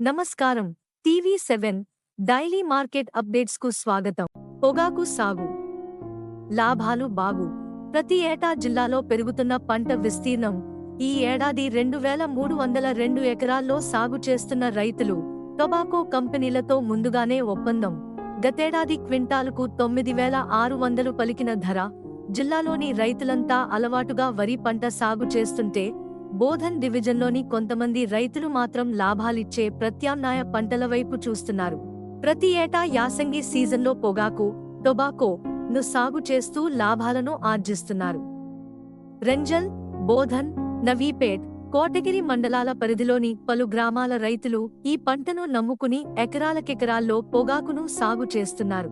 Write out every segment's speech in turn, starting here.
నమస్కారం. TV seven daily market అప్డేట్స్కు స్వాగతం. పొగాకు సాగు. లాభాలు బాగు. ప్రతి ఏటా జిల్లాలో పెరుగుతున్న పంట విస్తీర్ణం. ఈ ఏడాది రెండు వేల మూడు వందల రెండు ఎకరాల్లో సాగు చేస్తున్న రైతులు టొబాకో కంపెనీలతో ముందుగానే ఒప్పందం. గతేడాది క్వింటాలకు తొమ్మిది వేల ఆరు వందలు పలికిన ధర. జిల్లాలోని రైతులంతా అలవాటుగా వరి పంట సాగు చేస్తుంటే బోధన్ డివిజన్లోని కొంతమంది రైతులు మాత్రం లాభాలిచ్చే ప్రత్యామ్నాయ పంటల వైపు చూస్తున్నారు. ప్రతి ఏటా యాసంగి సీజన్లో పొగాకు టొబాకో ను సాగు చేస్తూ లాభాలను ఆర్జిస్తున్నారు. రంజల్ బోధన్ నవీపేట్ కోటగిరి మండలాల పరిధిలోని పలు గ్రామాల రైతులు ఈ పంటను నమ్ముకుని ఎకరాలకెకరాల్లో పొగాకును సాగు చేస్తున్నారు.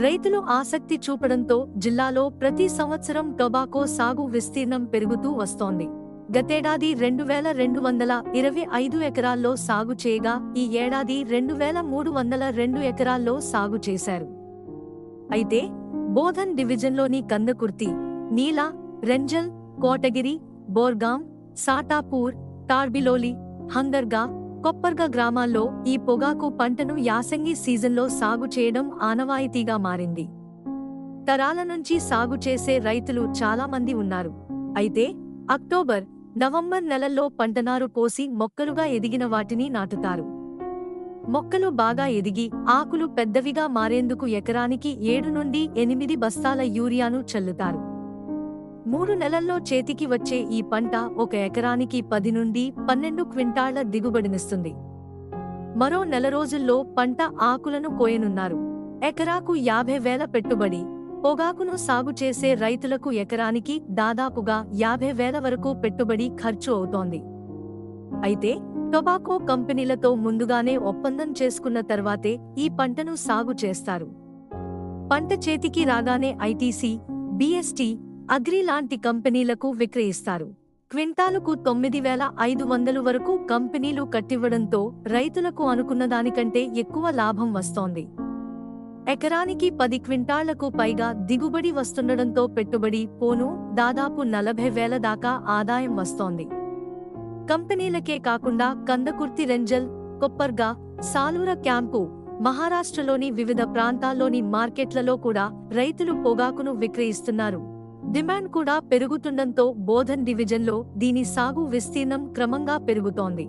రైతులు ఆసక్తి చూపడంతో జిల్లాలో ప్రతి సంవత్సరం టొబాకో సాగు విస్తీర్ణం పెరుగుతూ వస్తోంది. గతేడాది రెండు వేల రెండు వందల ఇరవై ఐదు ఎకరాల్లో సాగు చేయగా ఈ ఏడాది రెండు వేల మూడు వందల రెండు ఎకరాల్లో సాగు చేశారు. అయితే బోధన్ డివిజన్లోని కందకుర్తి నీలా రెంజల్ కోటగిరి బోర్గాం సాటాపూర్ టార్బిలోలి హందర్గా కొప్పర్గా గ్రామాల్లో ఈ పొగాకు పంటను యాసంగి సీజన్లో సాగు చేయడం ఆనవాయితీగా మారింది. తరాల నుంచి సాగు చేసే రైతులు చాలా మంది ఉన్నారు. అయితే అక్టోబర్ నవంబర్ నెలల్లో పంటనారు పోసి మొక్కలుగా ఎదిగిన వాటిని నాటుతారు. మొక్కలు బాగా ఎదిగి ఆకులు పెద్దవిగా మారేందుకు ఎకరానికి ఏడు నుండి ఎనిమిది బస్తాల యూరియాను చల్లుతారు. మూడు నెలల్లో చేతికి వచ్చే ఈ పంట ఒక ఎకరానికి పది నుండి పన్నెండు క్వింటాళ్ళ దిగుబడినిస్తుంది. మరో నెల రోజుల్లో పంట ఆకులను కోయనున్నారు. ఎకరాకు యాభై వేల పెట్టుబడి పొగాకును సాగు చేసే రైతులకు ఎకరానికి దాదాపుగా యాభై వేల వరకు పెట్టుబడి ఖర్చు అవుతోంది. అయితే టొబాకో కంపెనీలతో ముందుగానే ఒప్పందం చేసుకున్న తర్వాతే ఈ పంటను సాగు చేస్తారు. పంట చేతికి రాగానే ఐటీసీ బీఎస్టీ అగ్రి లాంటి కంపెనీలకు విక్రయిస్తారు. క్వింటాలుకు తొమ్మిది వేల ఐదు వందలు వరకు కంపెనీలు కట్టివ్వడంతో రైతులకు అనుకున్న దానికంటే ఎక్కువ లాభం వస్తోంది. ఎకరానికి పది క్వింటాళ్ళకు పైగా దిగుబడి వస్తుండడంతో పెట్టుబడి పోను దాదాపు నలభై వేల దాకా ఆదాయం వస్తోంది. కంపెనీలకే కాకుండా కందకుర్తి రెంజల్ కొప్పర్గా సాలూర క్యాంపు మహారాష్ట్రలోని వివిధ ప్రాంతాల్లోని మార్కెట్లలో కూడా రైతులు పొగాకును విక్రయిస్తున్నారు. డిమాండ్ కూడా పెరుగుతుండంతో బోధన్ డివిజన్లో దీని సాగు విస్తీర్ణం క్రమంగా పెరుగుతోంది.